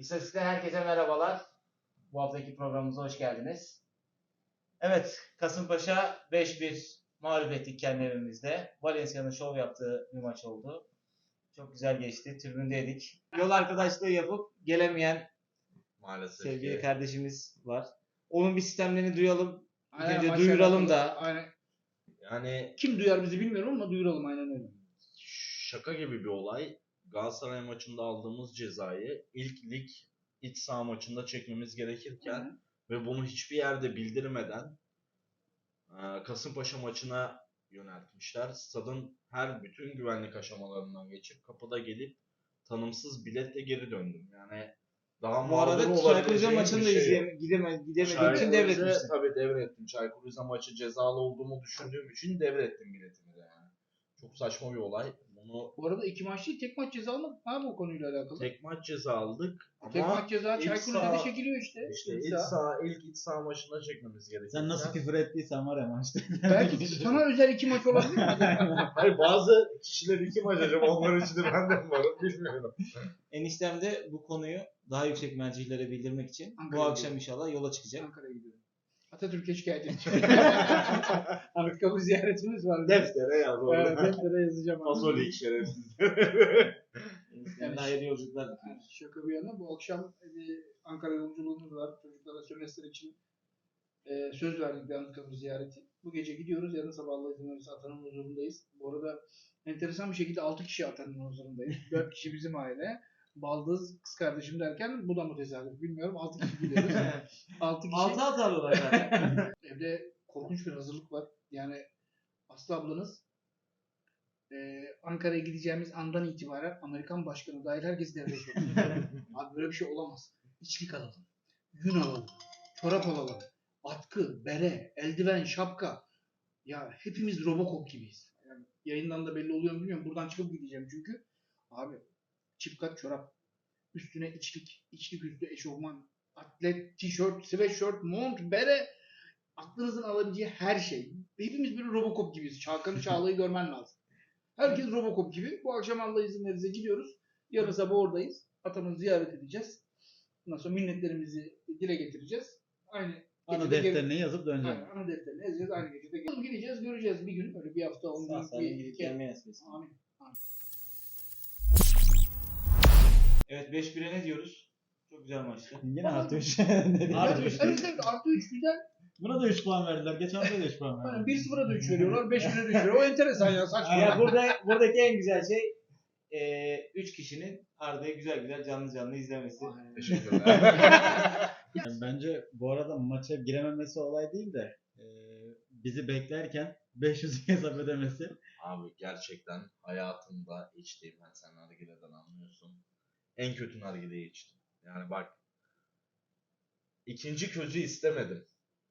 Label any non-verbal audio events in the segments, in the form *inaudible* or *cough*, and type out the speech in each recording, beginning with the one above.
İstatistikten herkese merhabalar. Bu haftaki programımıza hoş geldiniz. Evet, Kasımpaşa 5-1 mağlup ettik kendi evimizde. Valencia'nın şov yaptığı bir maç oldu. Çok güzel geçti. Tribündeydik. Yol arkadaşlığı yapıp gelemeyen Maalesef sevgili ki. kardeşimiz var. Onun bir sistemlerini duyalım. Aynen, önce maçla duyuralım alakalı. da. Aynen. Yani Kim duyar bizi bilmiyorum ama duyuralım aynen öyle. şaka gibi bir olay. Galatasaray maçında aldığımız cezayı ilk lig iç saha maçında çekmemiz gerekirken ve bunu hiçbir yerde bildirmeden e, Kasımpaşa maçına yöneltmişler. Stadın her bütün güvenlik aşamalarından geçip kapıda gelip tanımsız biletle geri döndüm. Yani daha Bu arada Çaykur Rize bir maçını da şey yok. izleyeme, gideme, gidemediğim için devretmiştim. Tabii devrettim. Çaykur Rize maçı cezalı olduğumu düşündüğüm için devrettim biletimi de yani. Çok saçma bir olay. Bunu Bu arada iki maç değil tek maç ceza almadık abi o konuyla alakalı. Tek, tek maç ceza aldık ama maç ceza iç Çaykur saha- Rize'de çekiliyor işte. işte İç iç saha. ilk iç saha maçında çekmemiz gerekiyor. Sen nasıl küfür ettiysen var ya maçta. Belki sana özel iki maç olabilir mi? *laughs* Hayır bazı kişiler iki maç acaba onlar için de ben de mi varım bilmiyorum. Eniştem de bu konuyu daha yüksek mercilere bildirmek için bu Ankara'ya akşam inşallah yola çıkacak. Ankara'ya gidiyorum. Atatürk'e şikayet *laughs* edeceğim. *laughs* Anıtkabir ziyaretimiz var. Deftere yaz Evet, orada. deftere yazacağım. abi. Fasolik şerefsiz. *laughs* Eniştemle hayırlı yolculuklar Yani diliyoruz. Şaka bir yana bu akşam bir Ankara yolculuğumuz var. Çocuklara sömestr için e, söz verdik bir Anıtkabir ziyareti. Bu gece gidiyoruz. Yarın sabah Allah izin verirse atanın huzurundayız. Bu arada enteresan bir şekilde 6 kişi atanın huzurundayız. 4 kişi bizim aile. Baldız, kız kardeşim derken bu da mı tesadüf bilmiyorum. 6 kişi gidiyoruz. 6 *laughs* kişi. Altı atarlar zaten. *laughs* Evde korkunç bir hazırlık var. Yani Aslı ablanız e, Ankara'ya gideceğimiz andan itibaren Amerikan başkanı dahil herkes devreye sokuyor. *laughs* Abi böyle bir şey olamaz. İçlik alalım. Yün alalım. Çorap alalım. Atkı, bere, eldiven, şapka. Ya hepimiz Robocop gibiyiz. Yani yayından da belli oluyor mu bilmiyorum. Buradan çıkıp gideceğim çünkü. Abi çift kat çorap. Üstüne içlik. içlik üstü eşofman. Atlet, tişört, sweatshirt, mont, bere. Aklınızın alabileceği her şey. Hepimiz bir Robocop gibiyiz. Çağkan'ı *laughs* Çağla'yı görmen lazım. Herkes Robocop gibi. Bu akşam Allah izin verirse gidiyoruz. Yarın sabah oradayız. Atamızı ziyaret edeceğiz. Ondan sonra minnetlerimizi dile getireceğiz. Aynı Ana defterine yazıp döneceğim. Aynen, ana defterine yazacağız. Aynı gecede gideceğiz, göreceğiz bir gün. Öyle bir hafta, on Sağ gün, salim bir, gidip iki. gelmeye nasip etsin. Amin. Evet 5-1'e ne diyoruz? Çok güzel maçtı. *laughs* Yine artı 3. Artı üç. *laughs* Evet, evet, artı 3 güzel. Buna da 3 puan verdiler. Geçen hafta da 3 puan verdiler. 1-0'a da 3 veriyorlar, 5-1'e de 3 veriyor. O *laughs* enteresan ya saçma. Ya burada buradaki en güzel şey 3 kişinin Arda'yı güzel güzel canlı canlı izlemesi. Teşekkürler. Yani bence bu arada maça girememesi olay değil de e, bizi beklerken 500 hesap ödemesi. Abi gerçekten hayatımda içtiğim ben sen nargileden anlıyorsun. En kötü nargileyi içtim. Yani bak ikinci közü istemedim.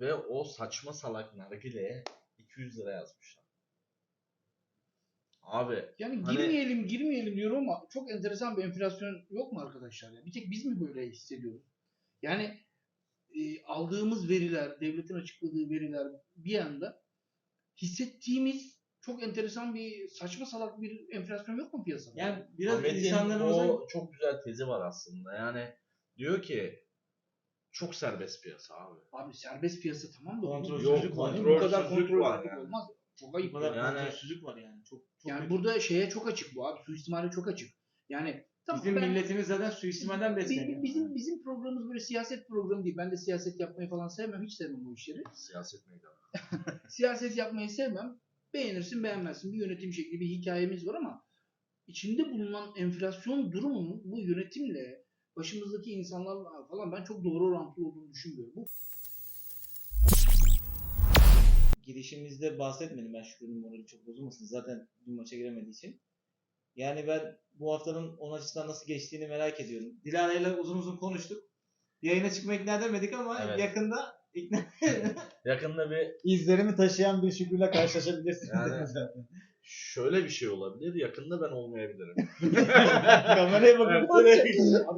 Ve o saçma salak nargileye 200 lira yazmışlar. Abi Yani Hani- girmeyelim girmeyelim diyorum ama çok enteresan bir enflasyon yok mu arkadaşlar? Ya? Bir tek biz mi böyle hissediyoruz? Yani e, aldığımız veriler, devletin açıkladığı veriler bir yanda hissettiğimiz çok enteresan bir saçma salak bir enflasyon yok mu piyasada? Yani biraz Ahmet'in insanlarımızın o çok güzel tezi var aslında. Yani diyor ki çok serbest piyasa abi. Abi serbest piyasa tamam da Kontrolsüzlük bu- var. bu kadar kontrol var yani. olmaz. Çok bu ayıp. kadar Yani- kontrolsüzlük var yani. Çok, çok Yani kötü. burada şeye çok açık bu abi. Suistimale çok açık. Yani tamam, bizim ben- milletimiz zaten suistimalden besleniyor. Bizim, bizim, bizim programımız böyle siyaset programı değil. Ben de siyaset yapmayı falan sevmem. Hiç sevmem bu işleri. Siyaset meydanı. *laughs* Siyaset yapmayı sevmem. Beğenirsin beğenmezsin. Bir yönetim şekli bir hikayemiz var ama içinde bulunan enflasyon durumunun bu yönetimle başımızdaki insanlarla falan ben çok doğru orantılı olduğunu düşünmüyorum. Bu girişimizde bahsetmedim ben Şükrü'nün morali çok bozulmasın. Zaten dün maça giremediği için. Yani ben bu haftanın onun açısından nasıl geçtiğini merak ediyorum. Dilara ile uzun uzun konuştuk. Yayına çıkma ikna edemedik ama Evet. yakında ikna *laughs* Yakında bir İzlerimi taşıyan bir şükürle karşılaşabilirsiniz. Yani- *laughs* zaten. şöyle bir şey olabilir. Yakında ben olmayabilirim. *laughs* Kameraya bakıp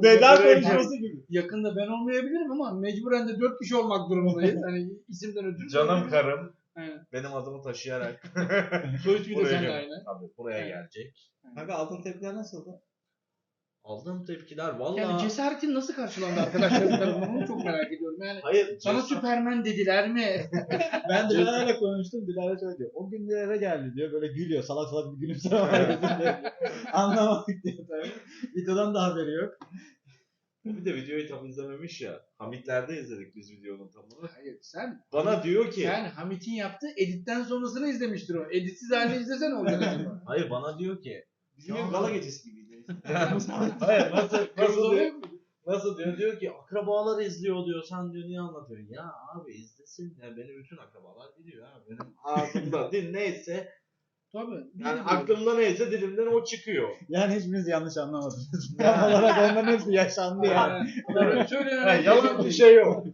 veda konuşması gibi. yakında ben olmayabilirim ama mecburen de dört kişi olmak durumundayız. Hani isimden ötürü. Canım karım Aynen. benim adımı taşıyarak Soy ismi de buraya, seninle gel- aynı. Tabii, buraya Evet. gelecek. Kanka altın tepkiler nasıldı? Aldığım tepkiler vallahi Yani cesaretin nasıl karşılandı arkadaşlar tarafından onu çok merak ediyorum. Yani Hayır. sana cesar- Süpermen dediler mi? *laughs* Ben Dilara'yla konuştum. Dilara şöyle diyor. O gün eve geldi diyor. Böyle gülüyor. Salak salak bir gülümseme var. *laughs* Anlamadık diyor tabii. Videodan da haberi yok. Bir de videoyu tam izlememiş ya. Hamitler'de izledik biz videonun tamamını. Hayır sen Bana diyor ki sen Hamit'in yaptığı editten sonrasını izlemiştir o. Editsiz halini izlesen olacak acaba. hayır bana diyor ki Bizim gala gecesi hayır nasıl *laughs* nasıl Nasıl diyor, nasıl diyor diyor ki akrabalar izliyor diyor sen diyor niye anlatıyorsun ya abi izlesin ya benim bütün akrabalar biliyor abi benim ağzımda *laughs* dil neyse Tabii. yani aklımda neyse dilimden o çıkıyor. Yani hiçbiriniz yanlış anlamadınız. *laughs* Tam olarak onların hepsi yaşandı yani. Böyle söylenen Ha, yalan bir şey yok.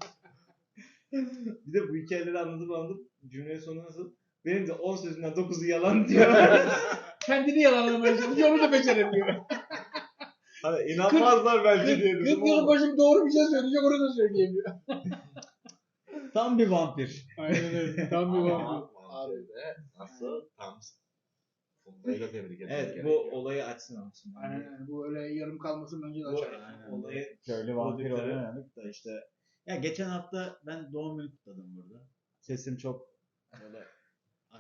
bir de bu hikayeleri anladım anladım. Cümlenin sonu nasıl? Benim de 10 sözünden 9'u yalan diyor. Kendini yalanlamaya çalışıyor. Onu da beceremiyor. Hani inanmazlar belki diye 40 dedim yılın ama. başım doğru bir şey söyleyecek onu da söyleyemiyor. Tam bir vampir. Aynen öyle. Tam bir Ama var. Abi de nasıl tam Funda'yla tebrik etmek evet bu gerekiyor. olayı açsın ama şimdi. Aynen. Bu öyle yarım kalması bence de Bu açar. olayı Köylü vampir Prodüktörü. oynadık da işte. Ya geçen hafta ben doğum günü kutladım burada. Sesim çok böyle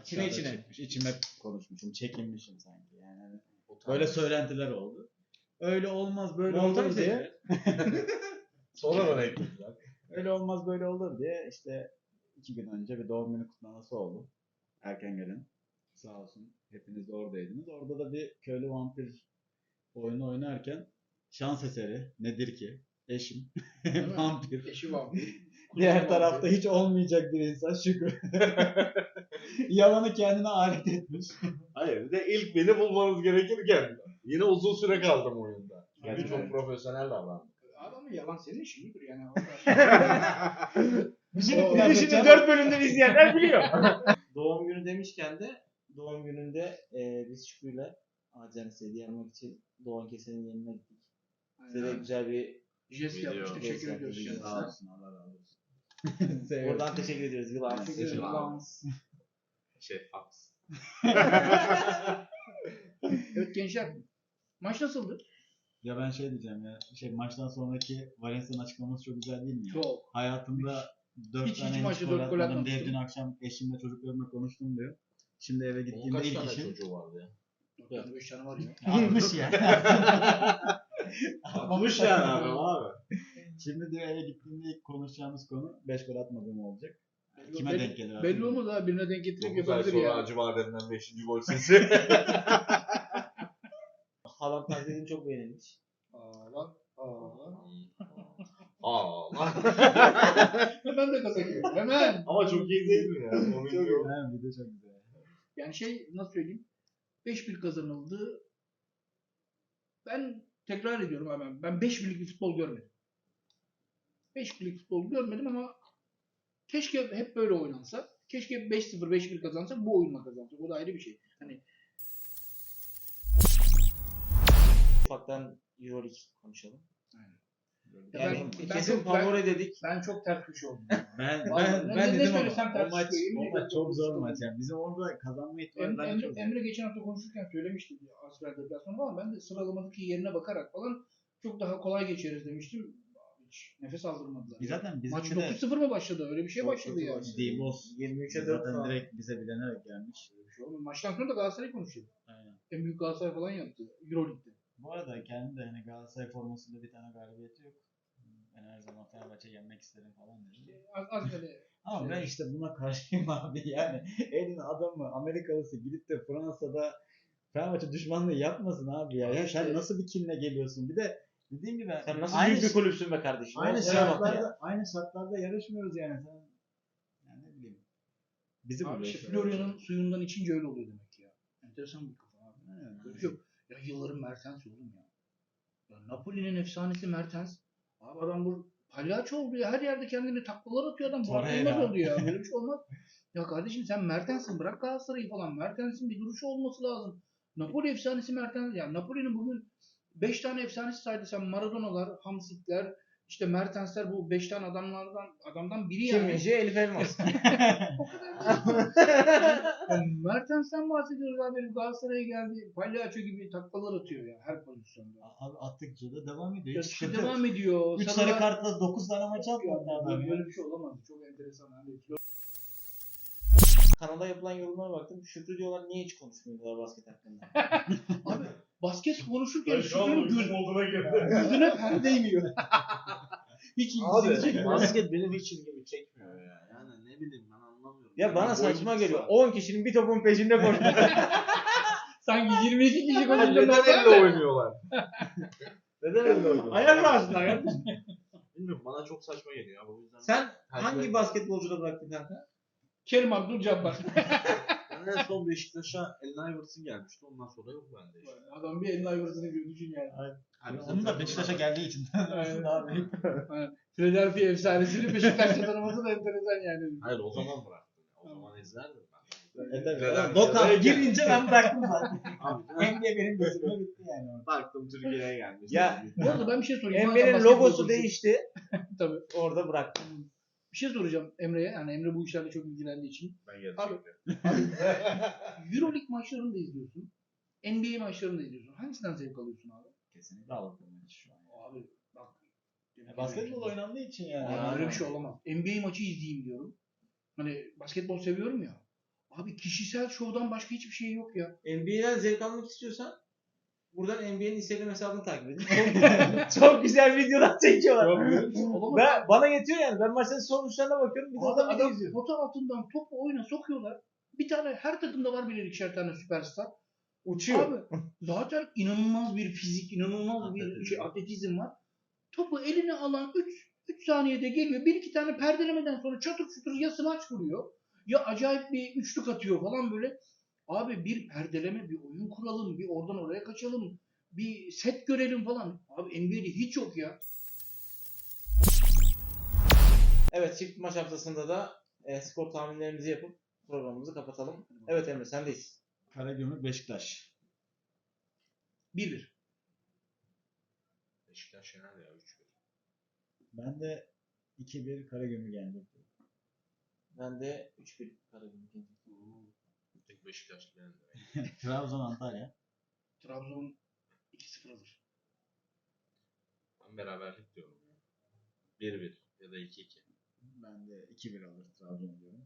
İçine aşağıda içine. çıkmış. İçime konuşmuşum. Çekinmişim sanki. Yani hani böyle söylentiler oldu. Öyle olmaz böyle montaj olur diye. *laughs* Sonradan eklediler. Öyle olmaz böyle olur diye işte iki gün önce bir doğum günü kutlaması oldu. Erken gelin. Sağ olsun. Hepiniz oradaydınız. Orada da bir köylü vampir oyunu oynarken şans eseri nedir ki? Eşim. *laughs* vampir. Eşi var. Diğer tarafta hiç olmayacak bir insan şükür. *laughs* Yalanı kendine alet etmiş. Hayır bir de ilk beni bulmanız gerekirken yine uzun süre kaldım oyunda. Yani Aynen. çok profesyonel davrandım. Adamın yalan senin işin midir yani? Şimdi, bir de şimdi 4 bölümden izleyenler biliyor. *laughs* doğum günü demişken de doğum gününde e, biz Şükrü'yle Acan hediye almak için Doğan Kesen'in yanına gittik. Size de güzel bir Jest Video. yapmış. Teşekkür ediyoruz kendisine. Sağ olsun Allah razı olsun. *laughs* Seviyorum. Oradan teşekkür ediyoruz. Yılan. Teşekkür ederiz. Lan. Şey *laughs* fax. Evet gençler. Maç nasıldı? Ya ben şey diyeceğim ya. Şey maçtan sonraki Valencia'nın açıklaması çok güzel değil mi ya? Çok. Hayatımda 4 Hiç- hiç tane hiç maçta gol dört gol atmadım diye dün akşam eşimle çocuklarımla konuştum diyor. Şimdi eve gittiğimde kaç ilk tane işim çocuğu vardı ya? 4 5 tane var ya. *laughs* almış ya. *laughs* Atmış yani adam abi. Şimdi diyor eve gittiğimde ilk konuşacağımız konu 5 gol atmadığım olacak. Belli- Kime belli- denk gelir? Belli olmaz ha. Birine denk getirip 9 ay yapabilir sonra ya. Acıbadem'den 5. gol sesi. *laughs* Haaland taklidini çok beğenilmiş. Aa lan. Aa lan. Aa lan. *laughs* Hemen de gaza geliyor. Hemen. Ama çok iyi değil mi ya? O video. Ha, video çok güzel. Yani şey nasıl söyleyeyim? 5-1 kazanıldı. Ben tekrar ediyorum hemen. Ben 5 birlik bir futbol görmedim. 5 birlik futbol görmedim ama keşke hep böyle oynansa. Keşke 5-0 5-1 kazansak bu oyunla kazansak. O da ayrı bir şey. Hani Ufaktan Euroleague konuşalım. Ya Yani ben- ben kesin çok- favori dedik. ben çok ters köşe oldum. Ben, *laughs* ben, ne- ben ne dedim ama söylesem o ters maç, o maç çok zor maç yani. Bizim orada kazanma ihtimalleri Emre, çok Emre geçen hafta konuşurken söylemişti diye Asfer deplasmanı falan. Ben de sıralamadaki yerine bakarak falan çok daha kolay geçeriz demiştim. Hiç nefes aldırmadılar. Biz zaten bizim Maç bir de 9-0 mı başladı? Öyle bir şey başladı ya. başladı. D-Boss 23'e 4 zaten direkt bize bilenerek gelmiş. Öyle bir şey olmadı. Maçtan sonra da Galatasaray konuşuyor. Aynen. En büyük Galatasaray falan yaptı. Euroleague'de. Bu arada kendi de hani Galatasaray formasında bir tane galibiyeti yok. Ben her zaman Fenerbahçe yenmek isterim falan dedim. Az, az böyle *laughs* Ama ben Evet. işte buna karşıyım *laughs* abi yani. Elin adamı Amerikalısı gidip de Fransa'da Fenerbahçe düşmanlığı yapmasın abi ya. ya sen nasıl bir kinle geliyorsun? Bir de dediğim gibi Sen nasıl aynı, büyük bir kulüpsün be kardeşim. aynı bak ya. şartlarda aynı şartlarda yarışmıyoruz yani. Sen yani ne bileyim. Bizi Abi işte. Florya'nın suyundan içince öyle oluyor demek ya. Enteresan bir kafa abi. Şey yok. Ya yılların Mertens oğlum ya. ya Napoli'nin efsanesi Mertens. Abi adam bu palyaço oldu ya. Her yerde kendini taklalar atıyor adam. Torreira. Yılmaz oldu ya. Böyle bir şey olmaz. Ya kardeşim sen Mertens'in bırak Galatasaray'ı falan. Mertens'in bir duruşu olması lazım. Napoli efsanesi Mertens. Ya Napoli'nin bugün 5 tane efsanesi saydı sen Maradona'lar, Hamsikler, İşte Mertensler bu 5 tane adamlardan adamdan biri yani. Kim Minji, Elif Elmas. *laughs* *laughs* O kadar Yani Mertens'ten bahsediyoruz abi. Galatasaray'a geldi. Palyaço gibi taklalar atıyor ya her pozisyonda. Abi attıkça da devam ediyor. Ya Hiç işte devam ediyor. 3 Sarılar- sarı kartla 9 tane maç atmadı adam böyle bir şey olamaz. Çok enteresan. Hani Kanala yapılan yorumlara baktım. Şükrü diyorlar niye hiç konuşmuyorlar basket hakkında. *laughs* Abi basket konuşurken Şükrü'nün göz, gözüne perde iniyor. *laughs* Hiç ilgisini Abi çekmiyor. basket benim hiç ilgimi çekmiyor ya. Yani ne bileyim ben anlamıyorum. Ya bana saçma geliyor. kısa. 10 kişinin bir topun peşinde koşuyor. *laughs* Sanki 22 kişi konuşuyor. Neden elle oynuyorlar? Neden elle oynuyorlar? Ayakla ya. Bilmiyorum bana çok saçma geliyor abi. O yüzden Sen hangi etmiyorum. basketbolcuda bıraktın kanka? Kerim Abdul Cabbar. ben en son Beşiktaş'a Allen Iverson gelmişti. Ondan sonra yok bende işte. Adam bir elini ayvırısını gibi düşün yani. Hani Onun da Beşiktaş'a geldiği için. Aynen. *laughs* Abi. Philadelphia efsanesini Beşiktaş'ta tanıması da enteresan yani. Hayır o zaman bıraktım. O zaman izlerdim ben. Neden? Girince ben bıraktım zaten. Abi *laughs* NBA benim gözüme bitti yani. baktım Türkiye'ye gelmiş. Ya, Bu arada ben bir şey sorayım. Madem basketbol logosu konuşuyoruz. değişti. *laughs* Tabii. Orada bıraktım. Bir şey soracağım Emre'ye. Yani Emre bu işlerle çok ilgilendiği için. Ben Abi- gerçekten. *laughs* Euroleague maçlarını da izliyorsun. NBA maçlarını da izliyorsun. Hangisinden zevk alıyorsun abi? Kesinlikle Avrupa maçı şu an. Abi bak. Ya basketbol oynandığı için yani. Abi öyle bir şey olamaz. NBA maçı izleyeyim diyorum. Hani basketbol seviyorum ya. Abi kişisel şovdan başka hiçbir şey yok ya. NBA'den zevk almak istiyorsan buradan NBA'nin Instagram hesabını takip edin. *laughs* *laughs* Çok, güzel videolar çekiyorlar. Ben, bana yetiyor yani. Ben maçların sonuçlarına bakıyorum. Bir de adam izliyorum. pota altından topu oyuna sokuyorlar. Bir tane her takımda var birer ikişer tane süperstar. Uçuyor. Abi zaten inanılmaz bir fizik, inanılmaz bir şey, atletizm var. Topu eline alan 3 3 saniyede geliyor. Bir iki tane perdelemeden sonra çatır çutur ya smaç vuruyor ya acayip bir üçlük atıyor falan böyle. Abi bir perdeleme, bir oyun kuralım, bir oradan oraya kaçalım, bir set görelim falan. Abi NBA'de hiç yok ya. Evet çift maç haftasında da e, skor tahminlerimizi yapıp programımızı kapatalım. Evet Emre sendeyiz. Karagümrük Beşiktaş. 1-1. Beşiktaş yener ya 3 Ben de 2-1 Karagümrük yendi. Ben de 3-1 Karagümrük. Tek Beşiktaş. *laughs* Trabzon Antalya. Trabzon 2-0 alır. Ben beraberlik diyorum. ya. 1-1 ya da 2-2. Ben de 2-1 alır Trabzon diyorum.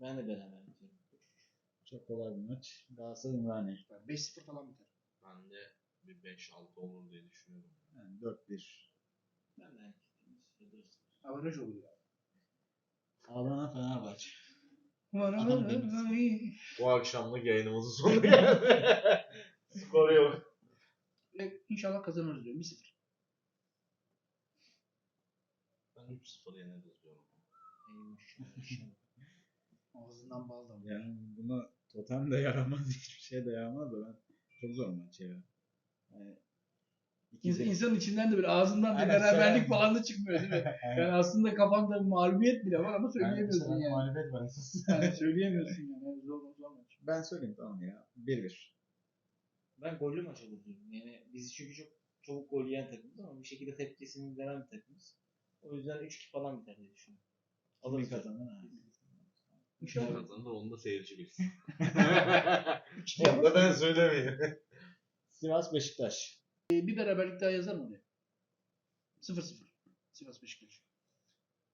Ben de beraber bitiyorum. Çok kolay bir maç. Galatasaray Ümraniye. 5-0 falan biter. Ben de bir 5-6 olur diye düşünüyorum. Yani 4-1. Ben de Avaraj olur ya. Adana Fenerbahçe. Adam Bu akşamlık yayınımızın sonuna geldi. *laughs* Skor yok. İnşallah kazanırız diyorum. 1-0. Ben 3-0 yeneriz diyorum. Ağzından bal damlıyor. Yani buna totem de yaramaz, *laughs* hiçbir şey de yaramaz da ben çok zor maç ya. Yani 2-1 İnsanın içinden de bir ağzından bir Aynen, beraberlik söyle. falan da çıkmıyor değil mi? *laughs* Yani aslında kafanda mağlubiyet bile var ama söyleyemiyorsun yani. Muhalefet var esas. *laughs* yani söyleyemiyorsun yani. Zor zor maç. Ben söyleyeyim tamam ya. 1-1. Ben gollü maç olur diyorum. Yani biz çünkü çok çabuk gol yiyen takımız ama bir şekilde tepkisini veren bir takımız. O yüzden 3-2 falan biter diye düşünüyorum. Kimin Alırız. kazanır ha? Kim İnşallah. kazanır onu da seyirci bilsin. *laughs* onu da ben söylemeyeyim. Sivas Beşiktaş. Ee, bir beraberlik daha yazar mı oraya? 0-0. Sivas Beşiktaş.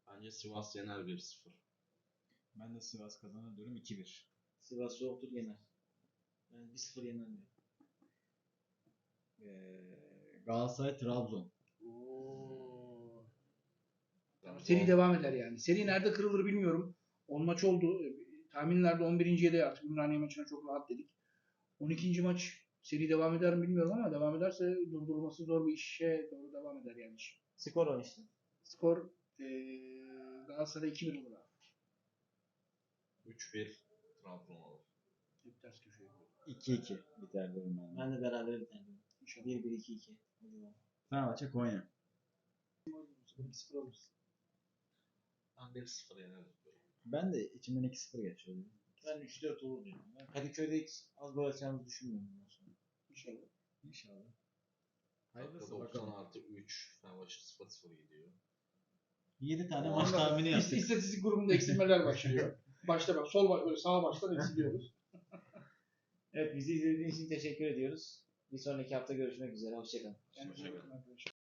Bence Sivas yener 1-0. Ben de Sivas kazanır diyorum 2-1. Sivas soğuktur yener. Ben 1-0 yener diyorum. Ee, Galatasaray Trabzon. Seri devam eder yani. Seri nerede kırılır bilmiyorum. 10 maç oldu. Ee, Tahminlerde 11. de artık Ümraniye maçına çok rahat dedik. 12. maç seri devam eder mi bilmiyorum ama devam ederse durdurulması zor bir işe doğru devam eder yani. Skor 10 işte. Skor ee, Galatasaray 2-1 olur abi. 3-1 Trabzon alır. Hep ters köşeye koydu. 2-2 biter diyorum ben. Ben de beraber biter diyorum. İnşallah. 1-1-2-2. Fenerbahçe Konya. 1-0 alırız. Ben 1-0 yeneriz diyorum. Ben de içimden 2-0 geçiyor. Ben 3-4 olur diyorum. Ben Kadıköy'de hiç az gol atacağımızı düşünmüyorum. bundan sonra. İnşallah. İnşallah. Hayırlısı 90 bakalım. artı 3. Fenerbahçe 0-0 gidiyor. 7 tane Ondan maç tahmini İst- yaptık. İstatistik grubunda eksilmeler *laughs* başlıyor. Başta bak sol bak böyle sağa baştan eksiliyoruz. Evet bizi izlediğiniz için teşekkür ediyoruz. Bir sonraki hafta görüşmek üzere. Hoşçakalın. Yani Hoşça kalın. arkadaşlar.